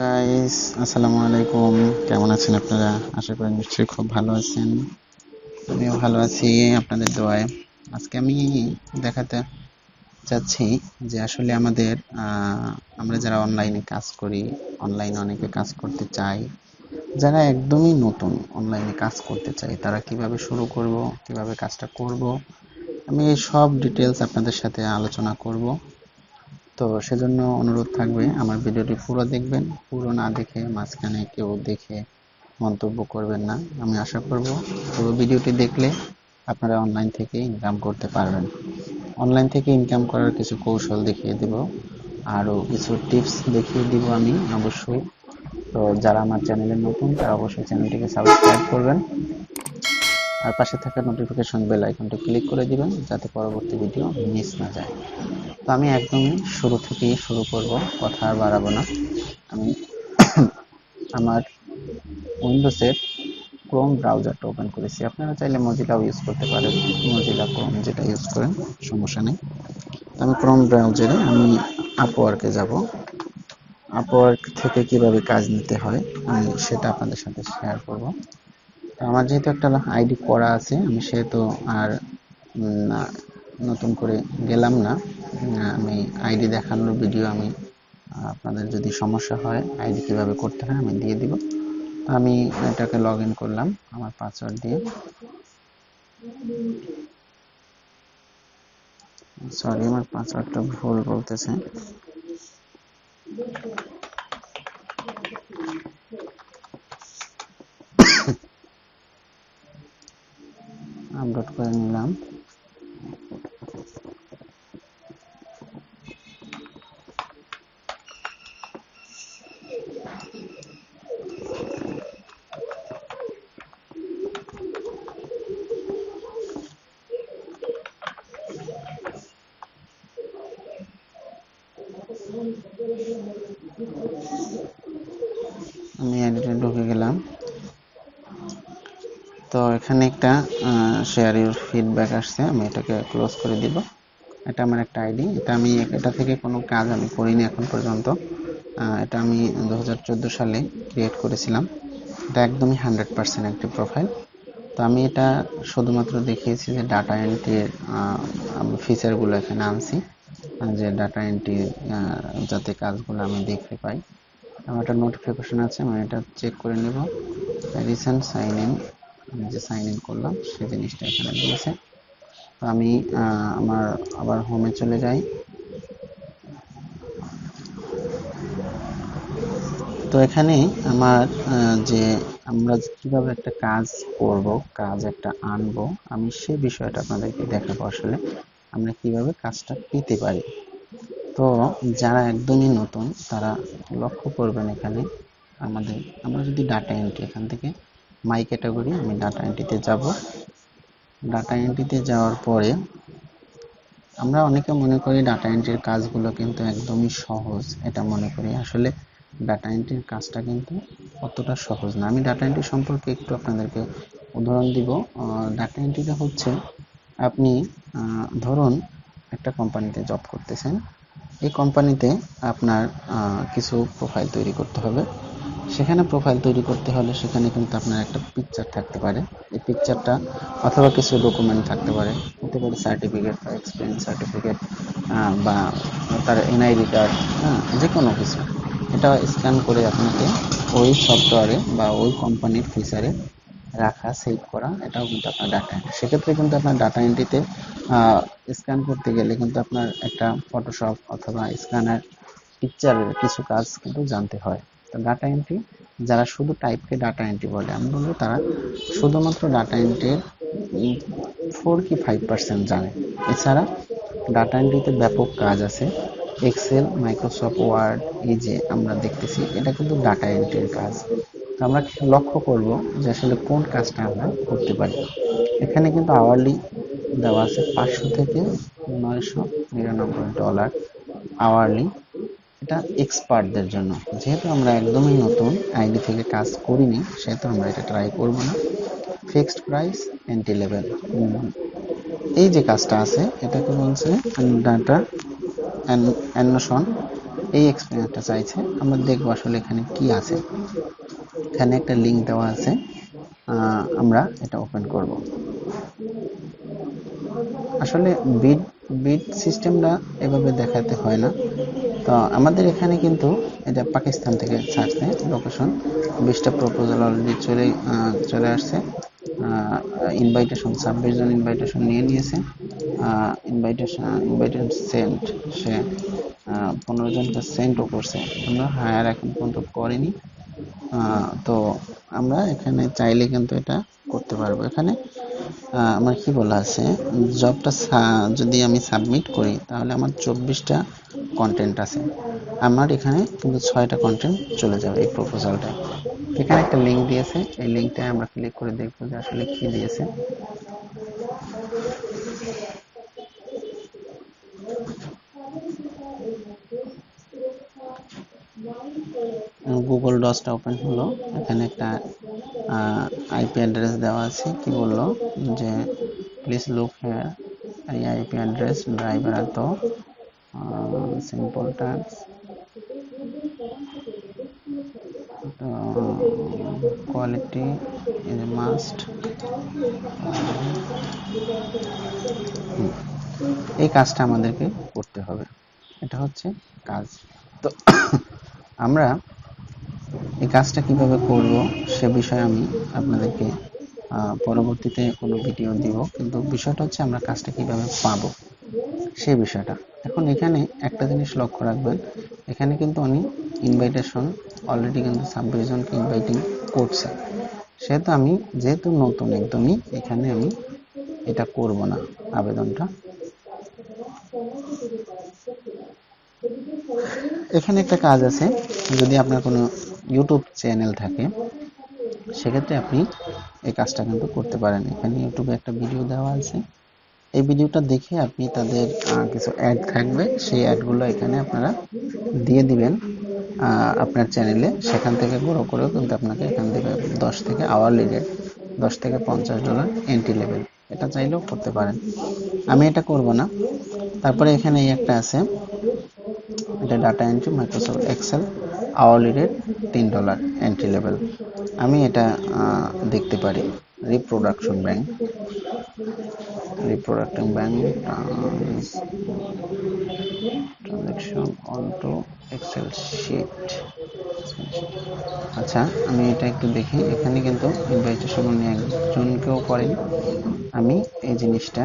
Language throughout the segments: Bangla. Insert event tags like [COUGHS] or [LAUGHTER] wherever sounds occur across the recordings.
গাইস আসসালামু আলাইকুম। কেমন আছেন আপনারা? আশা করি নিশ্চয়ই খুব ভালো আছেন। আমিও ভালো আছি আপনাদের দোয়ায়। আজকে আমি দেখাতে চাচ্ছি যে আসলে আমাদের আমরা যারা অনলাইনে কাজ করি অনলাইনে অনেকে কাজ করতে চাই, যারা একদমই নতুন অনলাইনে কাজ করতে চাই, তারা কীভাবে শুরু করব, কীভাবে কাজটা করব, আমি সব ডিটেলস আপনাদের সাথে আলোচনা করব। তো সেজন্য অনুরোধ থাকবে, আমার ভিডিওটি পুরো দেখবেন, পুরো না দেখে মাঝখানে কেউ দেখে মন্তব্য করবেন না। আমি আশা করব পুরো ভিডিওটি দেখলে আপনারা অনলাইন থেকে ইনকাম করতে পারবেন। অনলাইন থেকে ইনকাম করার কিছু কৌশল দেখিয়ে দেব। আরও কিছু টিপস দেখিয়ে দিব আমি অবশ্যই। তো যারা আমার চ্যানেলে নতুন, তারা অবশ্যই চ্যানেলটিকে সাবস্ক্রাইব করবেন। আর পাশে থাকা নোটিফিকেশন বেল আইকনটি ক্লিক করে দিবেন, যাতে পরবর্তী ভিডিও মিস না যায়। তো আমি একদমই শুরু থেকেই শুরু করব, কথা আর বাড়াবো না। আমি [COUGHS] আমার উইন্ডোজের ক্রোম ব্রাউজারটা ওপেন করেছি। আপনারা চাইলে মজিলাও ইউজ করতে পারেন। মজিলা ক্রোম যেটা ইউজ করেন, সমস্যা নেই। আমি ক্রোম ব্রাউজারে আমি আপওয়ার্কে যাব। আপওয়ার্ক থেকে কীভাবে কাজ নিতে হয়, আমি সেটা আপনাদের সাথে শেয়ার করব। আমার যেহেতু একটা আইডি করা আছে, আমি সেহেতু আর নতুন করে গেলাম না। আমি আইডি দেখানোর ভিডিও আমি, আপনাদের যদি সমস্যা হয়, আইডি কীভাবে করতে হয় আমি দিয়ে দিব। আমি এটাকে লগ ইন করলাম আমার পাসওয়ার্ড দিয়ে। সরি আমার পাসওয়ার্ডটা ভুল বলতেছে। আপলোড করে নিলাম আমি এডিটে ঢুকে গেলাম তো এখানে একটা শেয়ার ইউর ফিডব্যাক আসছে, আমি এটাকে ক্লোজ করে দিব। এটা আমার একটা আইডি এটা আমি, এটা থেকে কোনো কাজ আমি করিনি এখন পর্যন্ত। এটা আমি দু হাজার চোদ্দ সালে ক্রিয়েট করেছিলাম। এটা একদমই হান্ড্রেড পার্সেন্ট একটি প্রোফাইল তো আমি এটা শুধুমাত্র দেখিয়েছি যে ডাটা এন্ট্রির আমি ফিচারগুলো এখানে আনছি। যে ডাটা এন্ট্রি যাতে কাজগুলো আমি দেখতে পাই। আমার একটা নোটিফিকেশন আছে, আমি এটা চেক করে নেব। রিসেন্ট সাইন ইন আমি যে সাইন ইন করলাম সেই জিনিসটা এখানে দিয়েছে তো আমি আমার আবার হোমে চলে যাই। তো এখানে আমার যে আমরা কীভাবে একটা কাজ করব, কাজ একটা আনব, আমি সে বিষয়টা আপনাদেরকে দেখাবো আসলে, আমরা কীভাবে কাজটা পেতে পারি। তো যারা একদমই নতুন, তারা লক্ষ্য করবেন এখানে আমাদের, আমরা যদি ডাটা এন্ট্রি এখান থেকে মাই ক্যাটাগরি আমি ডাটা এন্ট্রিতে যাব। ডাটা এন্ট্রিতে যাওয়ার পরে আমরা অনেকে মনে করি ডাটা এন্ট্রির কাজগুলো কিন্তু একদমই সহজ, এটা মনে করি। আসলে ডাটা এন্ট্রির কাজটা কিন্তু অতটা সহজ না। আমি ডাটা এন্ট্রি সম্পর্কে একটু আপনাদেরকে উদাহরণ দিব। ডাটা এন্ট্রিটা হচ্ছে আপনি ধরুন একটা কোম্পানিতে জব করতেছেন। এই কোম্পানিতে আপনার কিছু প্রোফাইল তৈরি করতে হবে। সেখানে প্রোফাইল তৈরি করতে হলে সেখানে কিন্তু আপনার একটা পিকচার থাকতে পারে। এই পিকচারটা অথবা কিছু ডকুমেন্ট থাকতে পারে। হতে পারে সার্টিফিকেট বা এক্সপিরিয়েন্স সার্টিফিকেট বা তার এনআইডি কার্ড হ্যাঁ যে কোনো কিছু। এটা স্ক্যান করে আপনাকে ওই সফটওয়্যারে বা ওই কোম্পানির ফিচারে রাখা সেভ করা, এটাও কিন্তু আপনার ডাটা এন্ট্রি সেক্ষেত্রে কিন্তু আপনার ডাটা এন্ট্রিতে স্ক্যান করতে গেলে কিন্তু আপনার একটা ফটোশপ অথবা স্ক্যানার পিকচারের কিছু কাজ কিন্তু জানতে হয়। ডাটা এন্ট্রি যারা শুধু টাইপকে ডাটা এন্ট্রি বলে, আমি বলব তারা শুধুমাত্র ডাটা এন্ট্রির ফোর কি ফাইভ পার্সেন্ট জানে। এছাড়া ডাটা এন্ট্রিতে ব্যাপক কাজ আছে। এক্সেল মাইক্রোসফট ওয়ার্ড এই যে আমরা দেখতেছি, এটা কিন্তু ডাটা এন্ট্রির কাজ। তো আমরা লক্ষ্য করব যে আসলে কোন কাজটা আমরা করতে পারি। এখানে কিন্তু আওয়ারলি দেওয়া আছে পাঁচশো থেকে নয়শো নিরানব্বই ডলার আওয়ারলি এটা এক্সপার্টদের জন্য। যেহেতু আমরা একদমই নতুন আইডি থেকে কাজ করিনি, সেহেতু আমরা এটা ট্রাই করব না। ফিক্সড প্রাইস এন্ট্রি লেভেল এই যে কাজটা আছে, এটাকে বলছে ডাটা অ্যানোশন এই এক্সপিরিয়েন্সটা চাইছে। আমরা দেখব আসলে এখানে কি আছে। এখানে একটা লিঙ্ক দেওয়া আছে। আমরা এটা ওপেন করব। আসলে বিড বিড সিস্টেমটা এভাবে দেখাতে হয় না। তো আমাদের এখানে কিন্তু এটা পাকিস্তান থেকে ছাড়ছে লোকেশন বিশটা প্রপোজাল অলরেডি চলে চলে আসছে। ইনভাইটেশন ছাব্বিশ জন ইনভাইটেশন নিয়ে নিয়েছে। ইনভাইটেশন ইনভাইটেশন সেন্ট সে পনেরো জনকে সেন্টও করছে। আমরা হায়ার এখন পর্যন্ত করিনি। তো আমরা এখানে চাইলে কিন্তু এটা করতে পারব। এখানে আমার কি বলা আছে? জবটা যদি আমি সাবমিট করি, তাহলে আমার চব্বিশটা কন্টেন্ট আছে। আমার এখানে কিন্তু ছয়টা কন্টেন্ট চলে যাবে এই প্রপোজালটায় এখানে একটা লিঙ্ক দিয়েছে। এই লিঙ্কটায় আমরা ক্লিক করে দেখব যে আসলে কি দিয়েছে। গুগল ডসটা ওপেন হলো। এখানে একটা আইপি অ্যাড্রেস দেওয়া আছে। কি বলল? যে প্লিজ লুক হেয়ার এই আইপি অ্যাড্রেস ড্রাইভার এত simple task quality is must এই কাজটা আমাদেরকে করতে হবে। এটা হচ্ছে কাজ। তো আমরা এই কাজটা কীভাবে করব সে বিষয়ে আমি আপনাদেরকে পরবর্তীতে কোনো ভিডিও দিব। কিন্তু বিষয়টা হচ্ছে আমরা কাজটা কীভাবে পাবো সেই বিষয়টা। এখন এখানে একটা জিনিস লক্ষ্য রাখবেন, এখানে কিন্তু উনি ইনভাইটেশন অলরেডি কিন্তু জনকে ইনভাইটিং করছে। সেহেতু আমি যেহেতু নতুন, একদমই এখানে আমি এটা করব না, আবেদনটা। এখানে একটা কাজ আছে, যদি আপনার কোনো ইউটিউব চ্যানেল থাকে, সেক্ষেত্রে আপনি এই কাজটা কিন্তু করতে পারেন। এখানে ইউটিউবে একটা ভিডিও দেওয়া আছে। এই ভিডিওটা দেখে আপনি তাদের কিছু অ্যাড থাকবে, সেই অ্যাডগুলো এখানে আপনারা দিয়ে দিবেন আপনার চ্যানেলে সেখান থেকে গ্রো করেও কিন্তু আপনাকে এখান থেকে দশ থেকে আওয়ারলি রেট দশ থেকে পঞ্চাশ ডলার এন্ট্রি লেভেল এটা চাইলেও করতে পারেন। আমি এটা করব না। তারপরে এখানে এই একটা আছে। এটা data entry Microsoft Excel hourly rate তিন ডলার এন্ট্রি লেভেল আমি এটা দেখতে পারি। Reproduction bank reproducing bank transaction onto Excel sheet আচ্ছা আমি এটা একটু দেখি। এখানে কিন্তু একজনকেও করেন। আমি এই জিনিসটা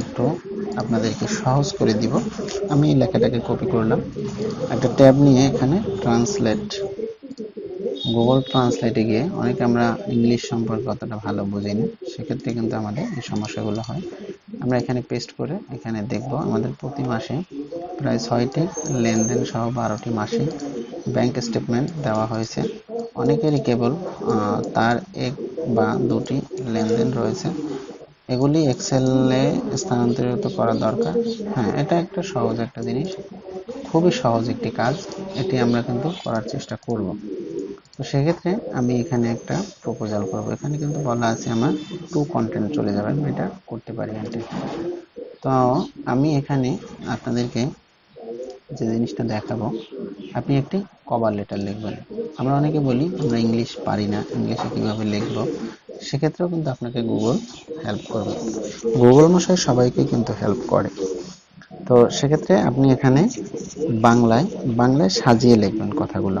একটু আপনাদেরকে সহজ করে দিব। আমি এই লেখাটাকে কপি করলাম। একটা ট্যাব নিয়ে এখানে ট্রান্সলেট গুগল ট্রান্সলেটে গিয়ে অনেকে আমরা ইংলিশ সম্পর্কে অতটা ভালো বুঝি না সেক্ষেত্রে কিন্তু আমাদের এই সমস্যাগুলো হয়। আমরা এখানে পেস্ট করে এখানে দেখব আমাদের প্রতি মাসে প্রায় ছয়টি লেনদেন সহ বারোটি মাসে ব্যাংক স্টেটমেন্ট দেওয়া হয়েছে। অনেকেরই কেবল তার এক বা দুটি লেনদেন রয়েছে। এগুলি এক্সেলে স্থানান্তরিত করা দরকার। হ্যাঁ এটা একটা সহজ একটা জিনিস। খুবই সহজ একটি কাজ। এটি আমরা কিন্তু করার চেষ্টা করব। তো সেক্ষেত্রে আমি এখানে একটা প্রপোজাল করব। এখানে কিন্তু বলা আছে আমার টু কন্টেন্ট চলে যাবে, আমি এটা করতে পারি তো আমি এখানে আপনাদেরকে যে জিনিসটা দেখাবো, আপনি একটি কভার লেটার লিখবেন। আমরা অনেকে বলি, আমরা ইংলিশ পারি না ইংলিশে কীভাবে লিখব? সেক্ষেত্রেও কিন্তু আপনাকে গুগল হেল্প করবে। গুগল মশাই সবাইকে কিন্তু হেল্প করে। তো সেক্ষেত্রে আপনি এখানে বাংলায় বাংলায় সাজিয়ে লিখবেন কথাগুলো।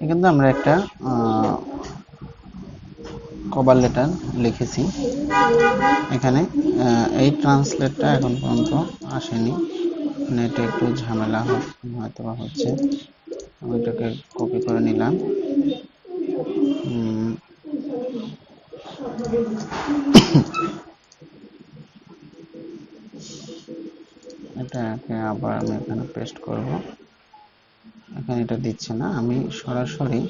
কিন্তু আমরা একটা কভার লেটার লিখেছি। এখানে এই ট্রান্সলেটটা এখন পর্যন্ত আসেনি। নেটে একটু ঝামেলা হয়তো হচ্ছে। আমি এটাকে কপি করে নিলাম। এটাকে আবার আমি এখানে পেস্ট করব। এখানে এটা দিচ্ছে না। আমি সরাসরি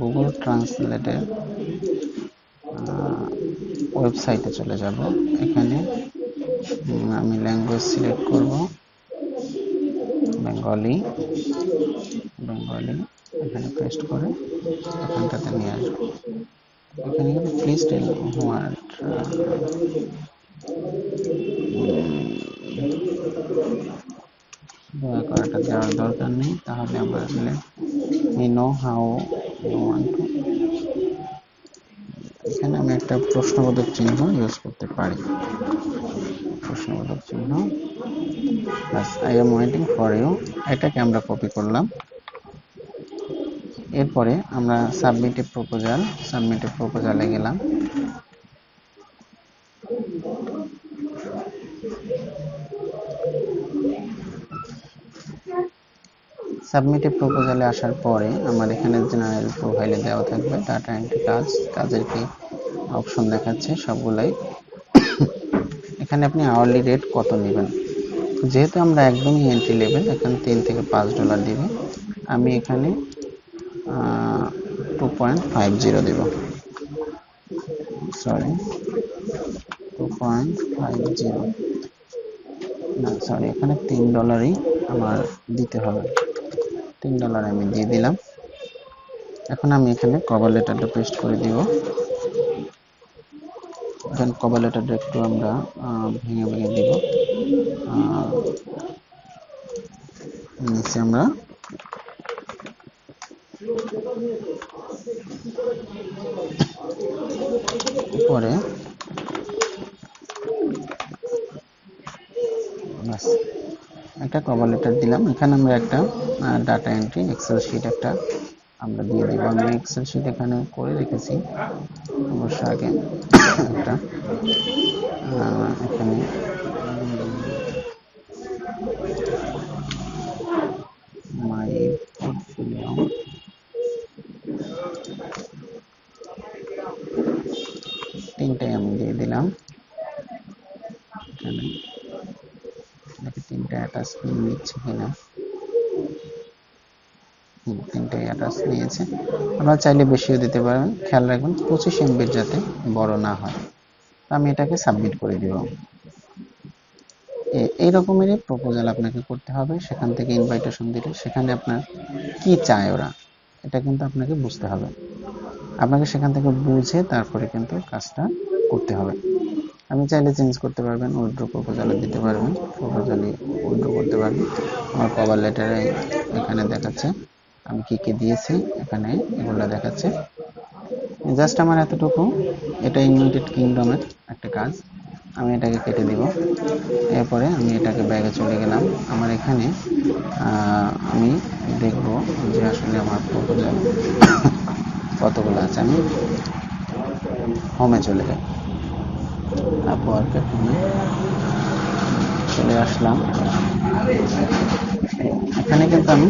গুগল ট্রান্সলেটের ওয়েবসাইটে চলে যাব। এখানে আমি ল্যাঙ্গুয়েজ সিলেক্ট করব। বেঙ্গলি বেঙ্গলি এখানে পেস্ট করে এখানটাতে নিয়ে আসব। এখানে প্লিজ টেল হোয়াট দয়া করে এটা দেওয়ার দরকার নেই, তাহলে আমরা আসলে know how we want to এখানে আমি একটা প্রশ্নবোধক চিহ্ন ইউজ করতে পারি। প্রশ্নবোধক চিহ্ন। Bus I am waiting for you এটাকে আমরা কপি করলাম। এরপরে আমরা সাবমিটে প্রপোজাল সাবমিটে প্রপোজালে গেলাম। সাবমিটে প্রপোজালে আসার পরে আমার এখানে জেনারেল প্রোফাইলে দেওয়া থাকবে। ডাটা এন্ট্রি কাজ, কাজের কি অপশন দেখাচ্ছে, সবগুলাই। এখানে আপনি আওয়ারলি রেট কত নেবেন? যেহেতু আমরা একদমই এন্ট্রি লেভেল এখানে তিন থেকে পাঁচ ডলার দিবে। আমি এখানে টু পয়েন্ট ফাইভ জিরো দেব। Sorry two point five zero না সরি এখানে তিন ডলারই আমার দিতে হবে। তিন ডলার আমি দিয়ে দিলাম। এখন আমি এখানে কভার লেটারটা পেস্ট করে দিব। দেন কভার লেটারটা একটু আমরা ভেঙে ভেঙে দিব। আমরা পরে একটা কভার লেটার দিলাম। এখানে আমরা একটা ডাটা এন্ট্রি এক্সেল শিট একটা আমরা দিয়ে দিব। আমি এক্সেল শিট এখানে করে রেখেছি। অবশ্য আগে একটা। এখানে মাই তিনটাই আমি দিয়ে দিলাম। এখানে তিনটা অ্যাটাচমেন্ট নিচ্ছে কিনা। হুম, তিনটাই অ্যাটাচ নিয়েছে। আপনারা চাইলে বেশিও দিতে পারেন খেয়াল রাখবেন পঁচিশ এমবির যাতে বড় না হয়। আমি এটাকে সাবমিট করে দিব। এই রকমেরই প্রপোজাল আপনাকে করতে হবে। সেখান থেকে ইনভাইটেশন দিলে সেখানে আপনার কি চায় ওরা এটা কিন্তু আপনাকে বুঝতে হবে। আপনাকে সেখান থেকে বুঝে তারপরে কিন্তু কাজটা করতে হবে। আপনি চাইলে চেঞ্জ করতে পারবেন উইথড্র প্রপোজালে দিতে পারবেন। প্রপোজালে উইথড্র করতে পারবেন। আমার কভার লেটারে এখানে দেখাচ্ছে। আমি কি কি দিয়েছি এখানে এগুলো দেখাচ্ছে। জাস্ট আমার এতটুকু, এটা ইউনাইটেড কিংডমের একটা কাজ। আমি এটাকে কেটে দিব। এরপরে আমি এটাকে ব্যাগে চলে গেলাম। আমার এখানে আমি দেখব যে আসলে আমার প্রপোজাল কতগুলো আছে। আমি হোমে চলে যাই। আপওয়ার্কের হোমে চলে আসলাম। এখানে কিন্তু আমি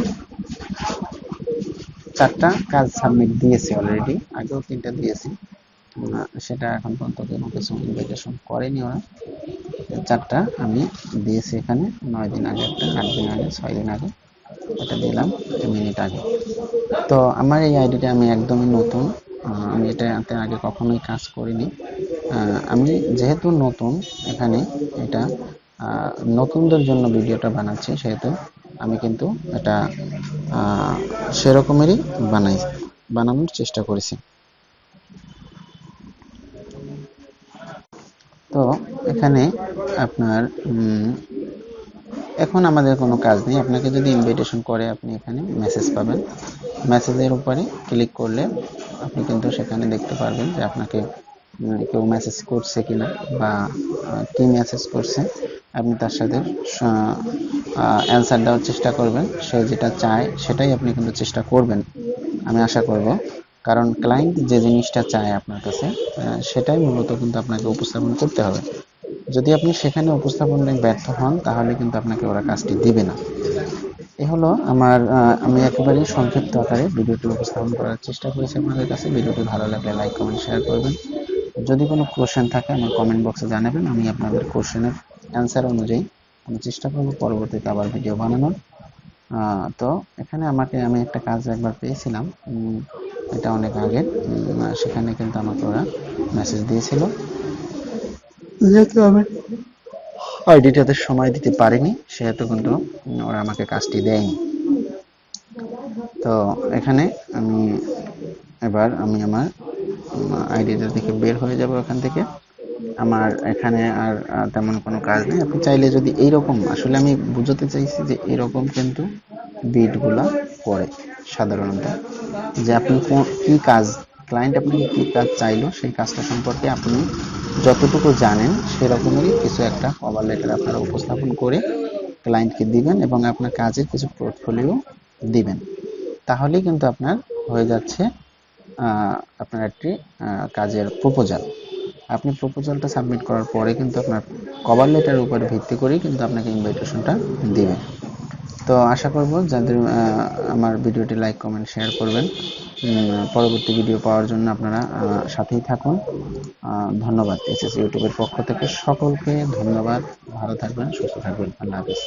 চারটা কাজ সাবমিট দিয়েছি অলরেডি আগেও তিনটা দিয়েছি। সেটা এখন পর্যন্ত কোনো কিছু ইনভাইটেশন করেনি ওরা। চারটা আমি দিয়েছি এখানে, নয় দিন আগে একটা, আট দিন আগে, ছয় দিন আগে এটা দিলাম মিনিট আগে। তো আমার এই আইডিটা আমি একদমই নতুন আমি এটাতে আগে কখনোই কাজ করিনি। আমি যেহেতু নতুন এখানে, এটা নতুনদের জন্য ভিডিওটা বানাচ্ছি, সেহেতু আমি কিন্তু এটা সেরকমেরই বানাই, বানানোর চেষ্টা করেছি। তো এখানে আপনার এখন আমাদের কোনো কাজ নেই। আপনাকে যদি ইনভাইটেশন করে, আপনি এখানে মেসেজ পাবেন। মেসেজের উপরে ক্লিক করলে আপনি কিন্তু সেখানে দেখতে পারবেন যে আপনাকে কেউ মেসেজ করছে কিনা বা কি মেসেজ করছে। আপনি তার সাথে অ্যান্সার দেওয়ার চেষ্টা করবেন। সে যেটা চায়, সেটাই আপনি কিন্তু চেষ্টা করবেন, আমি আশা করব। কারণ ক্লায়েন্ট যে জিনিসটা চায় আপনার কাছে সেটাই মূলত কিন্তু আপনাকে উপস্থাপন করতে হবে। যদি আপনি সেখানে উপস্থাপনে ব্যর্থ হন, তাহলে কিন্তু আপনাকে ওরা কাজটি দিবে না। এ হলো আমার আমি একেবারেই সংক্ষিপ্ত আকারে ভিডিওটি উপস্থাপন করার চেষ্টা করেছি আপনাদের কাছে। ভিডিওটি ভালো লাগলে লাইক কমেন্ট শেয়ার করবেন। যদি কোনো কোশ্চেন থাকে, আমার কমেন্ট বক্সে জানাবেন, আমি আপনাদের কোশ্চেনের অ্যান্সার অনুযায়ী আমি চেষ্টা করব পরবর্তীতে আবার ভিডিও বানানোর। তো এখানে আমাকে আমি একটা কাজ একবার পেয়েছিলাম। এটা অনেক আগে সেখানে কিন্তু আমাকে ওরা মেসেজ দিয়েছিল। যেহেতু আমি আইডিটাতে সময় দিতে পারিনি সেহেতু কিন্তু ওরা আমাকে কাজটি দেয়নি। তো এখানে আমি এবার আমি আমার আইডিটা থেকে বের হয়ে যাব এখান থেকে। আমার এখানে আর তেমন কোনো কাজ নেই। আপনি চাইলে যদি এইরকম, আসলে আমি বুঝাতে চাইছি যে এরকম কিন্তু বিটগুলা করে সাধারণত। যে আপনি কি কাজ ক্লায়েন্ট আপনাকে কি কাজ চাইলো, সেই কাজটা সম্পর্কে আপনি যতটুকু জানেন, সেরকমেরই কিছু একটা কভার লেটার আপনারা উপস্থাপন করে ক্লায়েন্টকে দিবেন এবং আপনার কাজের কিছু পোর্টফোলিও দিবেন। তাহলেই কিন্তু আপনার হয়ে যাচ্ছে আপনার একটি কাজের প্রপোজাল আপনি প্রপোজালটা সাবমিট করার পরে কিন্তু আপনার কভার লেটারের উপর ভিত্তি করেই কিন্তু আপনাকে ইনভাইটেশনটা দিবে। তো আশা করব যাদের আমার ভিডিওটি লাইক কমেন্ট শেয়ার করবেন পরবর্তী ভিডিও পাওয়ার জন্য আপনারা সাথেই থাকুন। ধন্যবাদ। এসএস ইউটিউবের পক্ষ থেকে সকলকে ধন্যবাদ। ভালো থাকবেন, সুস্থ থাকবেন। আল্লাহ হাফিজ।